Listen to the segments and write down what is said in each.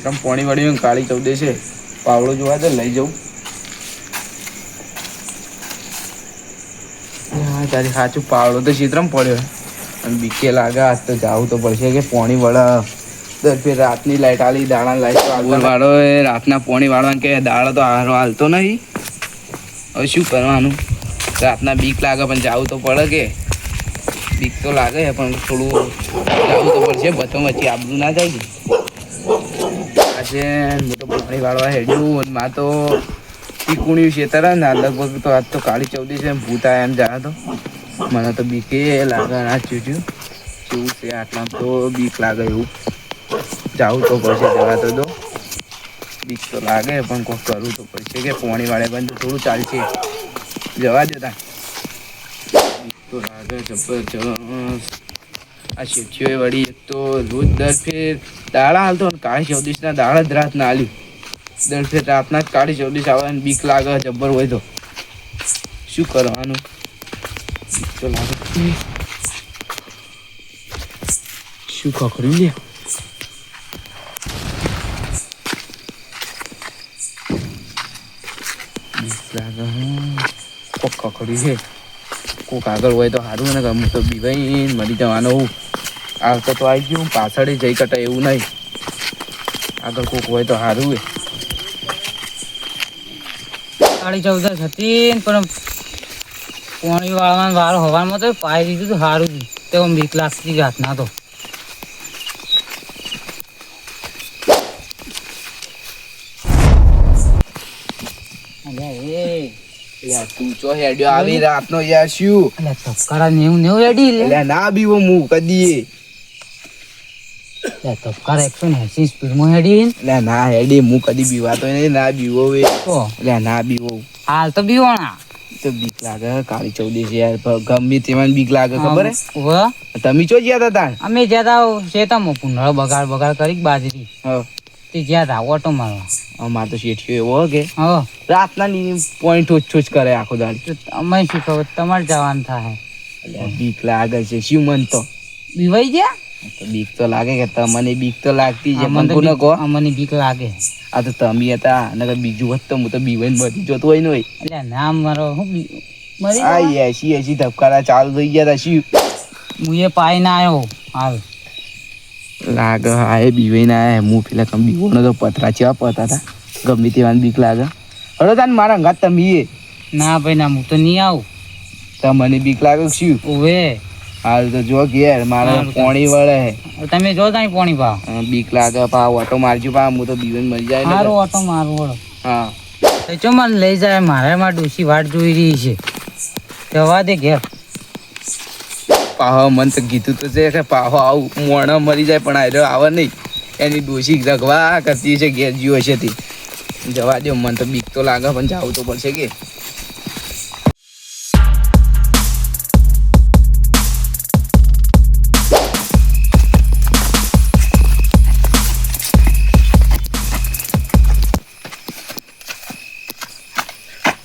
ચેતમ પોણી વળી કાળી ચૌદે છે. પાવડો જોવા દે લઈ જાઉં. તારી સાચું પાવડો તો ચિત્રમ પડ્યો અને બીકે લાગે આજ તો જાવું તો પડશે કે પોણી વળા. દર ફેર રાતની લાઈટ આલી દાણા લાઈટ વાળો એ રાતના પોણી વાળવા કે દાડો તો હારો હાલતો નહીં. હવે શું કરવાનું? રાતના બીક લાગે પણ જવું તો પડે કે. બીક તો લાગે પણ થોડું જવું તો પડશે બચો વચ્ચે આબરું ના જાય આજે હું તો પાણી વાળવા હેડ્યું, અને માં તો છે તારા, ને લગભગ તો આજ તો કાળી ચૌદી છે ભૂત આવ્યા એમ જા તો. મને તો બીકે લાગે આ ચૂટ્યું શું છે આટલા તો બીક લાગે એવું. જાવું તો પડશે, જવા તો દો. બીક તો લાગે, પણ કોઈ કરવું તો પડશે કે પોણી વાળે બંધ થોડું ચાલશે. જવા દેતા બીક તો લાગે, જબરજસ્ત. આ શેઠીઓએ વળી એક તો રોજ દર ફેર દાડા હાલતો ને કાળી ચૌદીસના દાડા જ રાત ના હાલી દર રાતના જ કાળી ચૌદીસ આવે ને બીક લાગે, જબ્બર હોય તો. શું કરવાનું? તો લાગે. શું ખખડ્યું લે બીક લાગે. કોક ખખડ્યું છે. કોક આગળ હોય તો સારું ને ગમું તો બીવાઈ મરી જવાનો હું. આવતો તો આવી ગયું પાછળ જઈ કટાય એવું નહીં. આગળ કોક હોય તો સારું સાડી ચૌદ હતી પણ પોણી વાળવાનો વારો હવામાં તો પાઈ દીધું તો સારું તે આમ બીક લાગતી જાતના તો. તું ચો હેડ્યો? આવી રાતનો યાર શું? અલ્યા ધબકારા નેવું નેવું એડી લે. ના બીવો હું કદી અલ્યા એકસો એસી સ્પીડમાં હેડી એટલે ના હેડી હું કદી બીવાતો નહીં ના બીવો વે. એટલે ના બીવો. હાલ તો બીવાણા. તો બીક લાગે કાળી ચૌદીસ યાર ગમે તેમાં બીક લાગે ખબર હે? તમે ચો ગયા હતા તાણ? અમે જ્યાં તા શેતામાં પુનળ બગાડ બગાડ કરી બાજરી. હા. તે જ્યાં તા ઓટો મારવા અમાર તો શેઠિયો એવો કે રાતના ની પોઈન્ટ ઓછો જ કરે આખો દાડી. અમે શું ખબર તમારે જવાનું થાય. બીક લાગે છે શું મન તો? બીવાઈ ગયા? તો બીક તો લાગે કે તમને બીક તો લાગતી છે કોને બીક- કહો અમને બીક લાગે. આ તો તમે હતા નકર બીજું હોત તો હું તો બીવાઈને બધી જોતો હોય ને એટલે નામ મારો હું મરી આ? એસી એસી ધબકારા ચાલુ થઈ ગયા હતા શું હું એ પાઈ ના આવ્યો. હાલ. લાગે હા એ બીવાઈને આવ્યા હું પેલા કમ બીવોનો તો પથરા ચેવા પતા હતા. ગમે તેવા બીક લાગે. હળો તાન મારા અંગાત તમે ના ભાઈ ના હું તો નહીં આવું. તમને બીક લાગે શું ઓવે. હાલ તો જો ઘેર મારે. પોણી વળે. તમે જો તાઈ પોણી ભાવ બીક લાગે પા ઓટો મારજો પા હું તો બીવન મરી જાય મારો ઓટો મારો વળો. હા. તો ચો મને લઈ જાય મારે માં ડોસી વાટ જોઈ રહી છે. જવા દે ઘેર. પાહો મન તો કીધું તો છે કે પાહો આવું મોણા મરી જાય પણ આયરો આવે નહીં. એની ડોસી રગવા કરતી છે ઘેર જીવો છે તે. જવા દો મન તો બીક તો લાગે પણ જવું તો પડશે કે.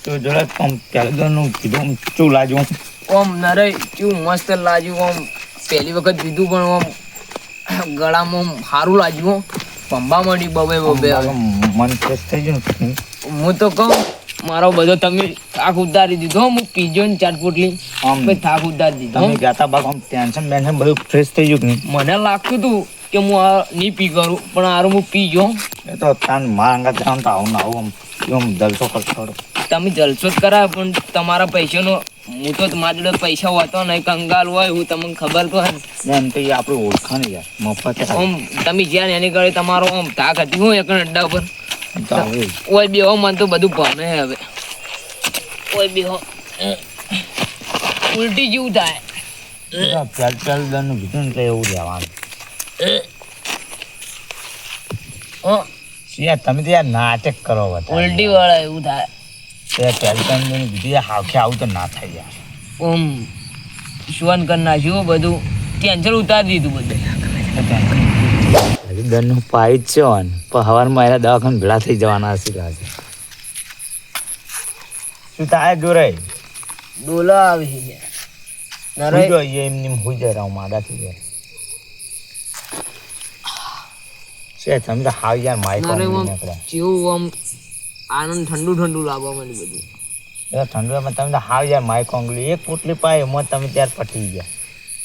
તો જોડે આમ કેલેન્ડરનું કીધું શું લાગ્યું ઓમ નરે કેવું મસ્ત લાગ્યું ઓમ પહેલી વખત પીધું પણ ઓમ ગળામાં સારું લાગ્યું પંબા મળી બબે બબે. મન ફ્રેશ થઈ ગયું હું તો કહું મારો બધો તમે થાક ઉતારી દીધો હું પીજો ને ચાર પોટલી. આમ થાક ઉતારી દીધો. તમે ગાતા બાગ આમ ટેન્શન બેન્શન બધું ફ્રેશ થઈ ગયું મને લાગતું હતું કે હું આ નહીં પી કરું પણ આરું હું પી ગયો. એ તો તાન મારા અંગા તો આવું આવું આમ જલસો કરતો. તમે જલસો જ કરાય પણ તમારા પૈસાનો હું તો મારી જોડે પૈસા હોતો નહીં કંગાલ હોય હું તમને ખબર તો હોય એમ તો એ આપણે ઓળખાણ યાર મફત. ઓમ તમે જ્યાં એની ઘરે તમારો ઓમ થાક હતી હું એક અડ્ડા જ. ઓય બેહો મને તો બધું ભમે હવે. હવે ઓય બેહો. ઉલટી જેવું થાય. પેલ પેલ દરનું કીધું ને એટલે એવું રહેવાનું. હં, યાર તમે તો યાર નાટક કરો બધા ઉલટી વાળા એવું થાય. તે દરનું કીધું હાવખે આવું તો ના થાય યાર. ઓમ શ્વન કરી નાખ્યું બધું ટેન્શન ઉતારી દીધું બધું. દરનું પાઈ જ છે પણ હવારમાં એના દવાખાને ભેળા થઈ જવાના હશે લાગે. શું થાય ડોલા આવી છે. નરે હુઈ એમની એમ હુઈ જાય રાવ માદા થઈ જાય છે તમે તો હાવ યાર માઈક જેવું આમ આનંદ ઠંડુ ઠંડુ લાગવા મને બધું. એ ઠંડુમાં તમે તો હાવ યાર માઈક કોંગલી એક પોટલી પાય એમાં તમે ત્યાર પટી ગયા.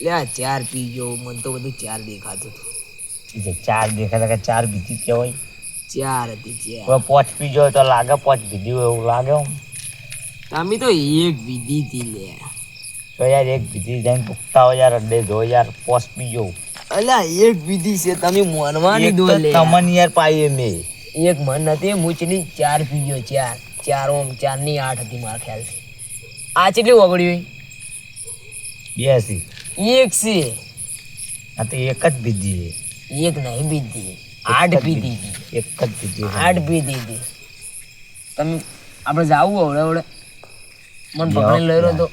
લે આ ચાર પીજો મને તો બધું ચાર દેખાતું હતું. ચાર દેખાતા કે ચાર બીજી કહેવાય? ચાર હતી ચાર. પોચ પીજો ગયો તો લાગે પોચ બીજી હોય એવું લાગે. તમે તો એક બીજી હતી લે. તો યાર એક બીજી જઈને પૂછતા હોય યાર અડે જો યાર પોચ પીજો અલ્યા એક વિધિ છે તમે મોનવાની એક દો લે. તમને યાર પાઈએ મે. એક મન હતી મૂચની ચાર પીયો ચાર ચાર ઓમ ચારની આઠ હતી મારા ખ્યાલ આ કેટલી ઓગળી હોય? એક છે. આ તો એક જ બીજી એક નહીં બીજી. આઠ બીજી. એક જ બીજી આઠ હતી. તમે આપણે જાવું હવડે હવડે મને પકડી લઈ રહ્યો તો.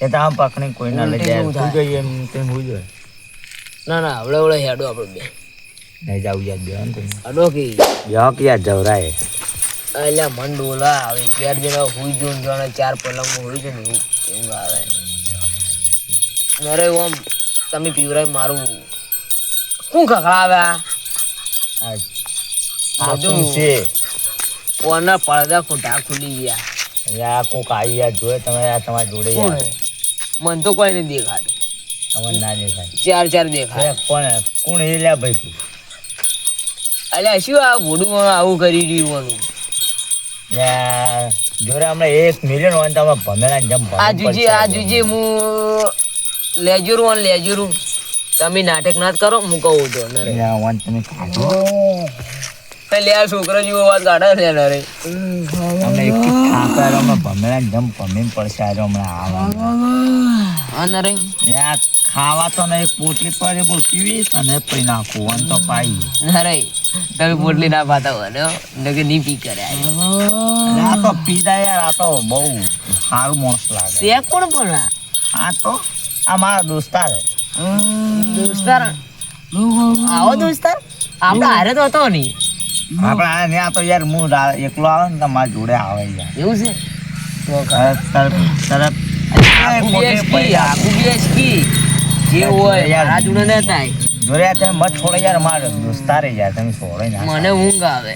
એ તો આમ પકડી કોઈ ના લઈ જાય. શું જોઈએ એમ તેમ હું જોઈએ ના ના હવડે હવડે હેડો આપણે બે. નહીં જાવ યાદ બે હડો કે? યક યાર જવરાય. એટલે મન ડોલા આવે. ચાર જણા હુઈ જો જણા ચાર પલંગ હોય છે ને એવું આવે. અરે ઓમ તમે પીવરાય મારું. શું ખખડાવે આ? બધું. છે? ઓના પડદા ખોટા ખુલી ગયા. યા કોક આવી યાર જોયે તમે યાર તમારી જોડે યાર મન તો કોઈ નહીં દેખાતું. તમને ના દેખાય. ચાર ચાર દેખાય. પણ કોણ? કોણ એ લ્યા ભાઈ અલ્યા શું આ ભોડું આવું કરી રહ્યું જોડે હમણાં એક મિલિયન હોય તમે ભમેલા જમ આ ભમી જુજે આ જુજે હું લેજુરું અને લેજુરું. તમે નાટક ના કરો હું કહું છો નરે. વાન તમે કાઢો. આ છોકરો જેવો વાત કાઢે છે નરે. તમને એક ઠાકર અમે ભમેલા જમ જેમ ભમીને પડશે આજે હમણાં આવવાનું યાર ખાવા તો નહીં પોટલી પર અને પી નાખું અને તો પાઈ. તમે પોટલી ના પાતા હોય ને નકે નહીં પી કરે આ તો પીતા યાર આ તો બહુ સારું માણસ લાગે. તે કોણ પણ આ? તો આ મારા દોસ્તાર દોસ્તાર? આવો દોસ્તાર? આપણે હારે તો હતો નહીં. આપણે તો યાર હું એકલો આવે ને તો મારા જોડે આવે યાર. એવું છે? તો તરત આખું બેસકી આખું બેસકી જે હોય યાર. મારા ન થાય. જોડે તમે મત છોડે યાર મારે દોસ્તારે યાર તમે છોડે ના મને ઊંઘ આવે.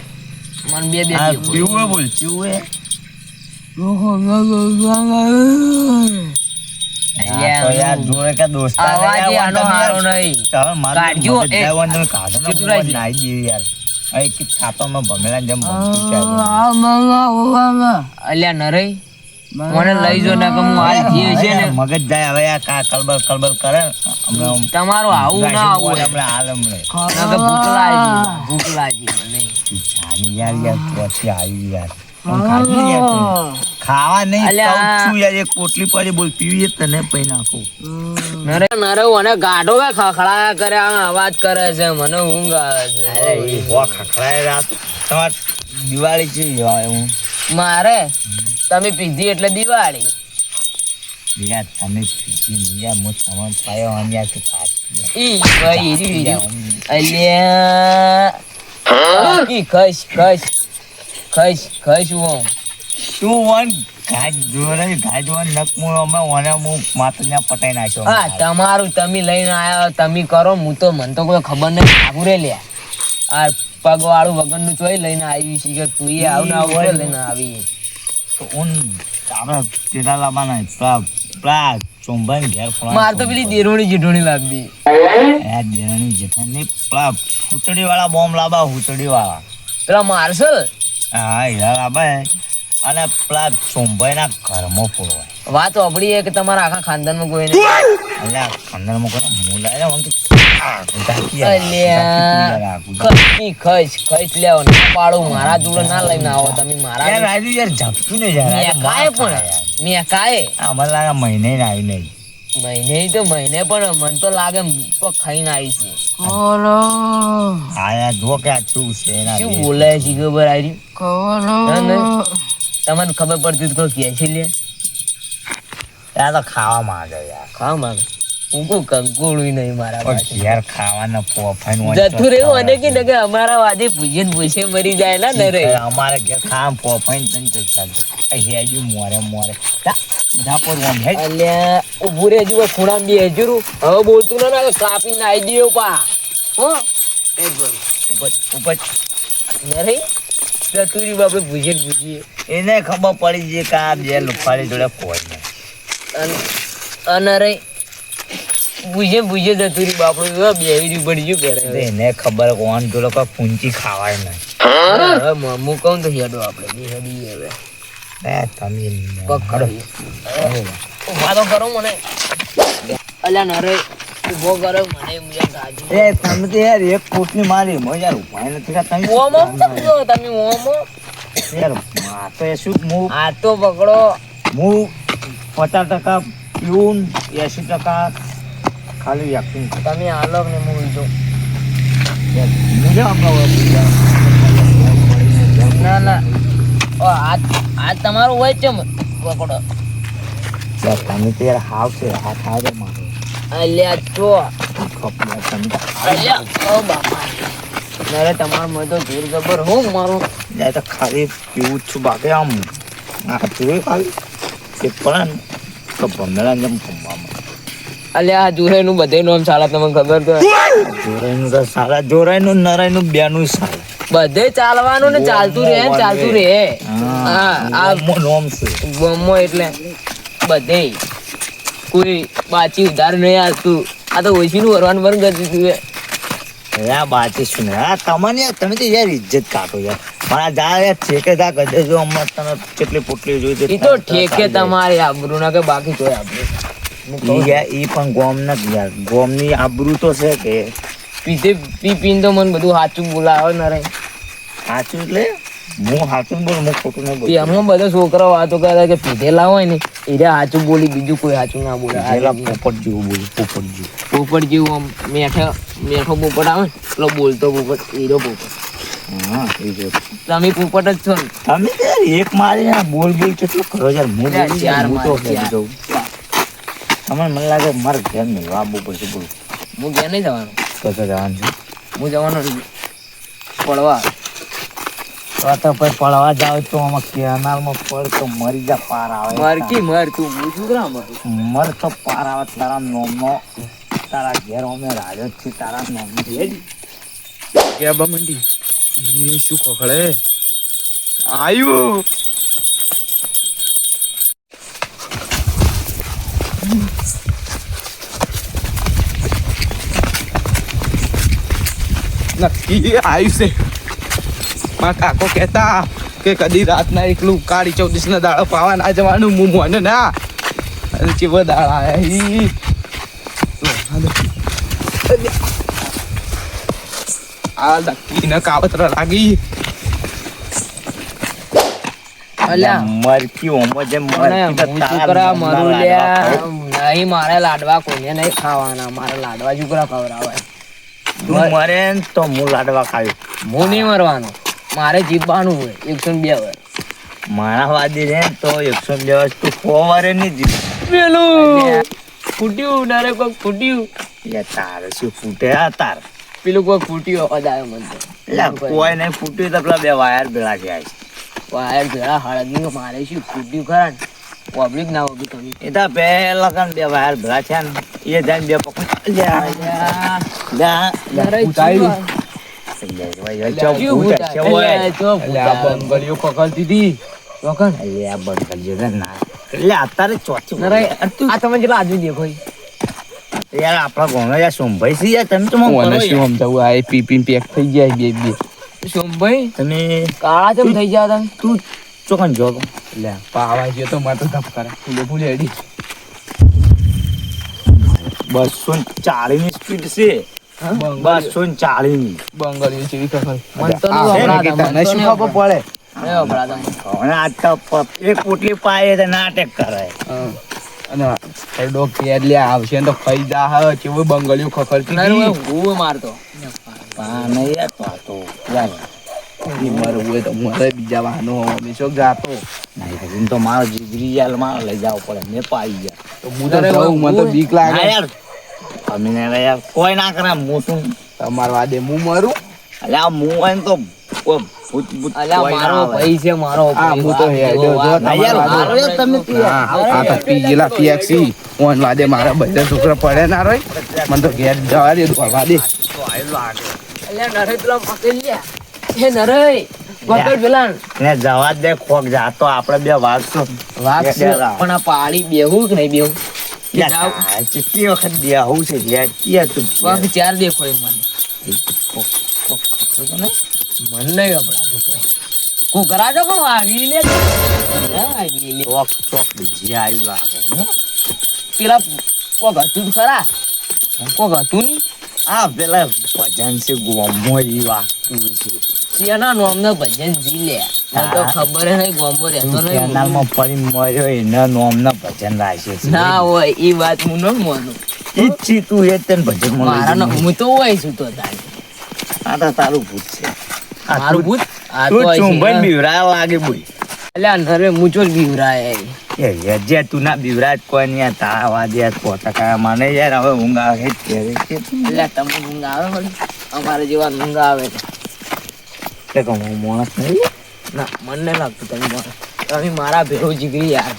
મને બે બે પીવું. પીવું બોલ? પીવું એ આ તો યાર જોડે કે દોસ્તાર અવાજ આનો હારો નહીં. હવે મારું કાઢજો, મગજ એ. જાય હોય ને તમે કાઢો ને કેટલું હું રાખ્યું? નાઈ યાર. હવે એક એક ભમેલા જેમ ભમતું છે. અલ્યા નરઈ. મને લઈ જો ને કે હું હાલ જે છે ને. મગજ જાય હવે આ કા કલબલ કલબલ કરે. તમારું આવું ના આવું. હમણાં હાલ હમણાં. ના કે ભૂખ લાગી ભૂખ લાગી નહીં જાની યાર યાર પછી આવી યાર. ખાવા નહીં પોટલી પડી બોલ પીવી તને પી નાખું. નરે નરે મને ગાઢો કે ખખડાયા કરે આમ અવાજ કરે છે મને ઊંઘ આવે છે. ખખડાય રાત. તમાર દિવાળી છે હું? મારે? તમે પીધી એટલે દિવાળી. યાર તમે પીધી યાર હું તમારે પાયો અને યાર તું ઈ ભાઈ ઈ રહ્યું, અલ્યા. ઈ ખસ ખસ ખસ ખસ ઓમ. શું વન ગાજ જોરે ગાજ વન નકમું અમે ઓને હું માથે પટાઈ નાખ્યો. હા તમારું તમે લઈને આયા તમે કરો હું તો મને તો કોઈ ખબર નહીં. રે લ્યા. આ પગ વાળું વગરનું ચોય લઈને આવી છે કે તું એ આવ ના આવું લઈને આવી ઉન આપણે તેરા લાવવાના પેલા પેલા ચોંભાઈ ઘેર માર તો પેલી દેરોણી જેઠોણી લાગતી એ દેરાણી જેઠાણી પેલા હુતડી વાળા બોમ્બ લાવવા હુતડી વાળા પેલા માર્શલ? હા હીરા લાવે અને પેલા ચોંભાઈ ના ઘરમાં ફોડવાય વાત છે કે તમારા આખા ખાનદાનમાં કોઈ નહીં? એટલે ખંડરમાં કોઈ મુલાય ને મારા જોડે ના લઈને આવો તમે મારા રાજુ યાર ને યાર. પણ લાગે મહિને આવી નહીં. મહિને તો મહિને પણ મને તો લાગે તો ખાઈને આવી છે. જો કે આ શું છે એના શું બોલે છે ખબર આવી? તમને ખબર પડતી તો છે લે આ તો ખાવા માંગે યાર. ખાવા માંગે કોઈ કંકોળું નહીં મારા પાસે ઘેર ખાવાના પોફાઈને હોય જતું રહ્યું અને કે નકે અમારા વાદે ભૂજન ને મરી જાય ના નરે. અમારે ઘેર ખાવા પોફાઈને તને તો ચાલતું. હેજુ મોરે મોરે. જા, જા ઉભું ખૂણામાં બે હજુરું. હવે બોલતું ના ના કાપી નાઈ દયો પા હો? એ બરું ઉપર ઉપર નરે? ચતુરી બાપે ભૂજન ભૂજીએ એને ખબર પડી છે કે આ બે લુફાડી જોડે કોઈ નહીં અને અનરે. ભૂજે ભૂજે દતુરી બાપડું બેહરી પડી ગયું ઘરે એને ખબર કોણ તો લોકો પૂંચી ખાવાય નહીં. હવે મમ્મુ કહું તો હેડો આપણે બે હેડી હવે. બે તમે પકડો વાતો કરો મને. અલ્યા નરે ઊભો કરો મને મુજબ ગાજી. એ તમે તો યાર એક કોટની મારી મજા ઉપાય નથી તમે ઓમ તમે ઓમ. યાર આ તો એ શું હું આ તો પકડો. હું પચાસ ટકા પ્યુન એસી ટકા ખાલી વ્યક્તિ તમે આલોક ને હું ઊંચો. ના ના. ઓ, આ આ તમારું હોય છે પકડો તમે તો યાર હાવ છે હાથ હાવ છે મારો અલ્યા તો ખબર તમે. તો અલ્યા ઓ બાપા. નરે તમારું મને તો જોર જબર હું મારું. યાર તો ખાલી પીવું જ છું બાકી આમ. આ જોયું ખાલી. એક પડે ને તો ભમેલા જેમ અલ્યા આ જુહે નું બધે નામ સાલા તમને ખબર તો જોરાઈનું તો સારા નું નરાઈનું બેનું સાલા બધે ચાલવાનું ને ચાલતું રહે ચાલતું રહે. હા આ નોમ છે. ગમો એટલે બધે. કોઈ બાચી ઉધાર નહીં આવતું આ તો ઓછી નું વરવાનું બંધ કરી દીધું છે. યા બાચી શું ને આ તમને યાર તમે તો યાર ઇજ્જત કાઢો યાર. મારા જા યાર ઠેકેદાર ગજે જો અમર તને કેટલી પોટલી જોઈ છે ઈ તો ઠેકે તમારે આબરૂ ના કે બાકી જોઈ આબરૂ. ઈ પણ ગોમ નથી યાર. ગોમની આબરૂ તો છે કે પીધે પી પીને તો મને બધું સાચું બોલાવે ને રે. સાચું એટલે? હું સાચું બોલું હું ખોટું નહીં બોલું એમનો બધા છોકરાઓ વાતો કરે કે પીધેલા હોય ને એ સાચું બોલી બીજું કોઈ સાચું ના બોલે. પેલા પોપટ જેવું બોલું પોપટ જેવું. પોપટ જેવું આમ મેઠો મેઠો પોપટ આવે ને પેલો બોલતો પોપટ હીરો પોપટ. એ તમે પોપટ જ છો તમે એક મારી બોલ બોલ કેટલું કરો યાર? હું તો તમને મને લાગે મારે ઘેર નહીં આવવું પડશે બોલું. હું ઘેર નહીં જવાનું. તો તો જવાનું છું? હું જવાનો પડવા. તો તો પછી પડવા જાવ તો આમાં કેનાલમાં પડ તો મરી જા પાર આવે. મર કી મર તું હું શું કરા મર? મર તો પાર આવે તારા નોમનો તારા ઘેર અમે રાજો છે તારા નોમનો. કે બા મંડી એ શું ખખડે? આયુ! નક્કી આવ્યું છે. મારા કાકો કહેતા કે કદી રાતના એકલું કાળી ચૌદસ ના દાડો પાવા ના જવાનું હું મોને ના. અને ચેવો દાળ આવ્યા આ નક્કી ને કાવતરા લાગી. મરકી ઓમો જે મરું લ્યા? નહીં મારે લાડવા કોઈને નહીં ખાવાના મારે લાડવા છોકરા ખવડાવે તું મરે ને તો હું લાડવા ખાયો હું નહીં મરવાનો. મારે જીવવાનું હોય એકસો બે વર્ષ મારા વાદી રે તો એકસો બે વર્ષ તું સો વારે નહીં જીવ પેલું. ફૂટ્યું નારે કોઈક ફૂટ્યું. એટલે તારે શું ફૂટે આ તાર? પેલું કોઈ ફૂટ્યું અવાજ આવ્યો મને એટલે કોઈ નહીં ફૂટ્યું તો પેલા બે વાયર ભેળા ગયા વાયર જરા હળગી મારે શું ફૂટ્યું ખરા ને? પબ્લિક ના હોતું તમે એ તો પહેલા કાન બે વાયર ભેળા છે ને. એ જાન બે પકડ લ્યા, અલ્યા, લ્યા. યાર સોમભાઈ છે યાર. તમે તો સમજાવું આ પી પી પેક થઈ જાય બે બે. સોમભાઈ તમે કાળા ચમ થઈ ગયા તું ચોકન જો. લે પાવા ગયો તો મારે ધપ કરે. ફૂલે ફૂલે અડી બસો ચાલીસની સ્પીડ છે. બસો ચાલીસની બંગડીઓ જેવી ખબર. મને તો મન શું ખબર પડે? મને. તો એક પોટલી પાય તો નાટક કરે. અને એડો કેર લે આવશે તો ખાઈ જા હે કેવું બંગડીઓ ખખડતી હું મારતો. પા નહીં તો મરવું હોય તો મારે બીજા વાહનો અમે શું જાતો નહીં તો મારો જીગરી યાર મારો લઈ જાવ પડે. મેં પાઈ ગયા. તો હું તો જાઉં મને તો બીક લાગે. યાર અમે ને યાર કોઈ ના કરે હું શું તમાર વાદે હું મરું? અલ્યા મારો ભાઈ છે મારો હું તમે તો મારા બધા છોકરા પડે ના રોય. મને તો ઘેર જવા દે દે. તો આયલો લાગે અલ્યા નરે પેલા પકડી લ્યા એ નરે પકડ પેલા ને જવા દે ખોક જાતો આપણે બે વાગશું વાગશું છે, પણ આ પાળી બેહું કે નહીં બેહું? કેટલી વખત બેહું છે યાર તું ચાર મને. મન નહીં ગભરાતું કોઈ. કુકરા કોણ વાગી લે. ના વાગી લે. ચોક ચોક બીજી આવ્યું લાગે પેલા કોક હતું ખરા? કોક હતું નહીં? આ પેલા ભજન છે ગોમો છે નોમનો લે. તો ખબર નહીં ગોમો રહેતો નહીં કેનાલમાં પડી મર્યો એના નોમના ભજન રાખે છે. ના હોય ઈ વાત હું ન માનું. ઈચ્છી તું એ તને ભજન મારા હું તો હોય છું તો તારે. આ તો તારું ભૂત છે. મારું ભૂત? આ તો તું હોય છે. ચુંબન બીવરાવા લાગે બોલ. અલ્યા નરે મુચો જ બીવરાય. એ યજ્યા તું ના બીવરાજ કોઈ નહીં તારા વાજે પોતા કયા મને યાર હવે ઊંઘ આવે એટલે તમને ઊંઘ આવે? અમારે જેવા ઊંઘ આવે છે. કે હું માણસ નહીં. ના મને નહીં લાગતું તમે મારા તમે મારા ભેરો જીગરી યાર.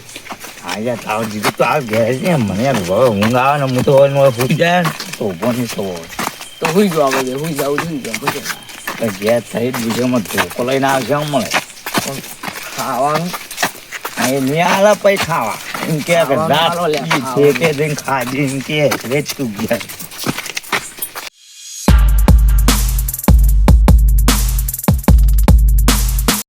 હા યાર તારો જીગરી તો આ ઘેર છે. મને યાર હવે ઊંઘ આવે ને હું તો હવે નો સુઈ જાય ને તો ઊભો નહીં થવો. તો હુઈ ગયો આપણે હુઈ જાવ હુઈ જાવ પછી. તો ઘેર થઈ બીજામાં ધોકો લઈને આવશે એમ મળે ખાવાનું? એ નહીં આલે પૈ ખાવા. એમ કે છે ખાજી એમ કે વેચતું ઘેર.